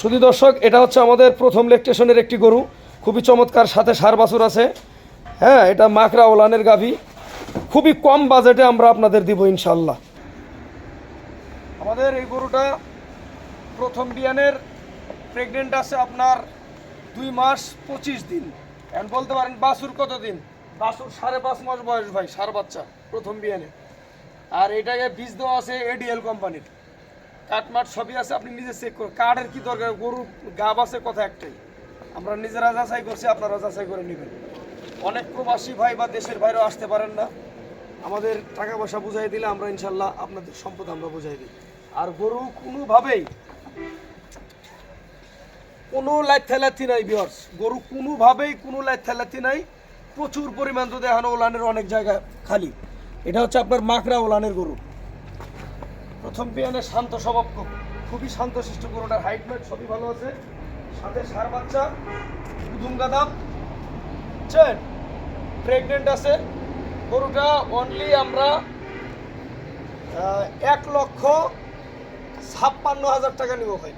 শুধু দর্শক, এটা হচ্ছে আমাদের প্রথম লেকটেশনের একটি গরু। খুবই চমৎকার, সাথে সার বাছুর আছে। হ্যাঁ এটা মাকড়া ওলানের গাভী। খুবই কম বাজেটে আমরা আপনাদের দিব ইনশাল্লাহ আমাদের এই গরুটা প্রথম বিয়ানের প্রেগনেন্ট আছে আপনার দুই মাস পঁচিশ দিন। এখন বলতে পারেন বাসুর কত দিন? বাছুর সাড়ে পাঁচ মাস বয়স ভাই, সার বাচ্চা প্রথম বিয়ানে। আর এটাকে বীজ দেওয়া আছে এডিএল কোম্পানির কাঠমাট সবই আছে, আপনি নিজে চেক করুন। কার্ডের কি দরকার? গরু গাব আছে কথা একটাই। আমরা নিজেরা যাচাই করছি, আপনারা যাচাই করে নেবেন। অনেক প্রবাসী ভাই বা দেশের বাইরেও আসতে পারেন না। আমাদের টাকা পয়সা বুঝাই দিলে আমরা ইনশাল্লাহ আপনাদের সম্পদ আমরা বুঝাই দিই। আর গরু কোনোভাবেই কোনো লাইথালাথি নাই বিয়ার্স গরু কোনোভাবেই কোনো লাইথালাথি নাই। প্রচুর পরিমাণ তো দেখানো ওলানের অনেক জায়গা খালি। এটা হচ্ছে আপনার মাকড়া ওলানের গরু। প্রথম বিয়ানে শান্ত স্বভাব খুব। খুবই শান্ত শিষ্ট গরুটার হাইট মাইট সবই ভালো আছে। সাথে সার বাচ্চা দুধুম গাদাম বুঝছেন প্রেগনেন্ট আছে। গরুটা অনলি আমরা এক লক্ষ ছাপ্পান্ন হাজার টাকা নিব ভাই।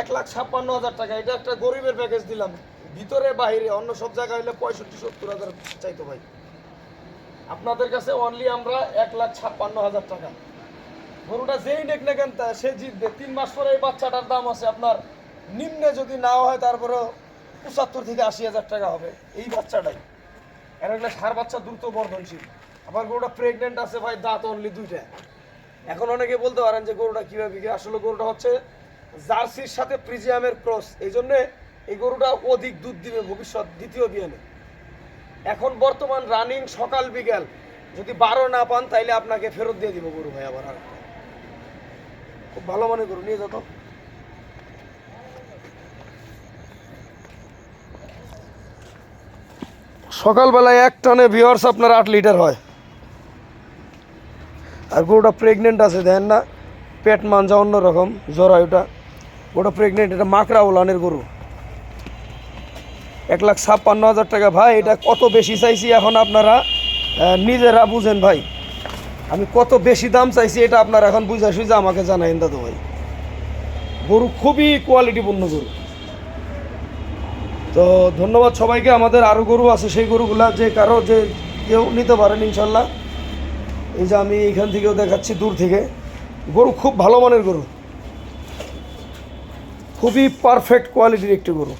এক লাখ ছাপ্পান্ন হাজার টাকা। এটা একটা গরিবের প্যাকেজ দিলাম। ভিতরে বাইরে অন্য সব জায়গায় হলে পঁয়ষট্টি, সত্তর হাজার চাইতো ভাই। আপনাদের কাছে অনলি আমরা এক লাখ ছাপ্পান্ন হাজার টাকা। গরুটা যেই নেক না কেন সে জিতবে। তিন মাস পরে এই বাচ্চাটার দাম আছে আপনার, নিম্নে যদি নাও হয় তারপরেও পঁচাত্তর থেকে আশি হাজার টাকা হবে। এই বাচ্চাটাই। এর একটা সার বাচ্চা দ্রুত বর্ধনশীল। আবার গরুটা প্রেগনেন্ট আছে ভাই, দাঁত অনলি দুইটা। এখন অনেকে বলতে পারেন যে গরুটা কীভাবে বিকে আসলে গরুটা হচ্ছে জার্সির সাথে প্রিজিয়ামের ক্রস। এই জন্যে এই গরুটা অধিক দুধ দিবে, ভবিষ্যৎ দ্বিতীয় বিয়ানে এখন বর্তমান রানিং সকাল বিকাল। যদি বারো না পান, তাইলে আপনাকে ফেরত দিয়ে দিব গরু ভাই আবার আরেকটা। খুব ভালো মনে গরু নিয়ে যত সকালবেলায় এক টানে ভিওর্স আপনার আট লিটার হয়। আর গরুটা প্রেগনেন্ট আছে, দেখেন না? পেট মাঞ্জা অন্যরকম জরায়ুটা ওটা। প্রেগনেন্ট এটা মাকড়া ওলানের গরু। এক লাখ ছাপ্পান্ন হাজার টাকা। ভাই, এটা কত বেশি চাইছি এখন আপনারা? নিজেরা বুঝেন ভাই। আমি কত বেশি দাম চাইছি এটা আপনার এখন বুঝা সুঝা আমাকে জানাইন, দাদু ভাই। গরু খুবই কোয়ালিটিপূর্ণ গরু। তো ধন্যবাদ সবাইকে, আমাদের আরও গরু আছে, সেই গরুগুলা যে কারও যে কেউ নিতে পারেন ইনশাল্লাহ। এই যে আমি এখান থেকেও দেখাচ্ছি দূর থেকে। গরু খুব ভালো মানের গরু। খুবই পারফেক্ট কোয়ালিটির একটি গরু।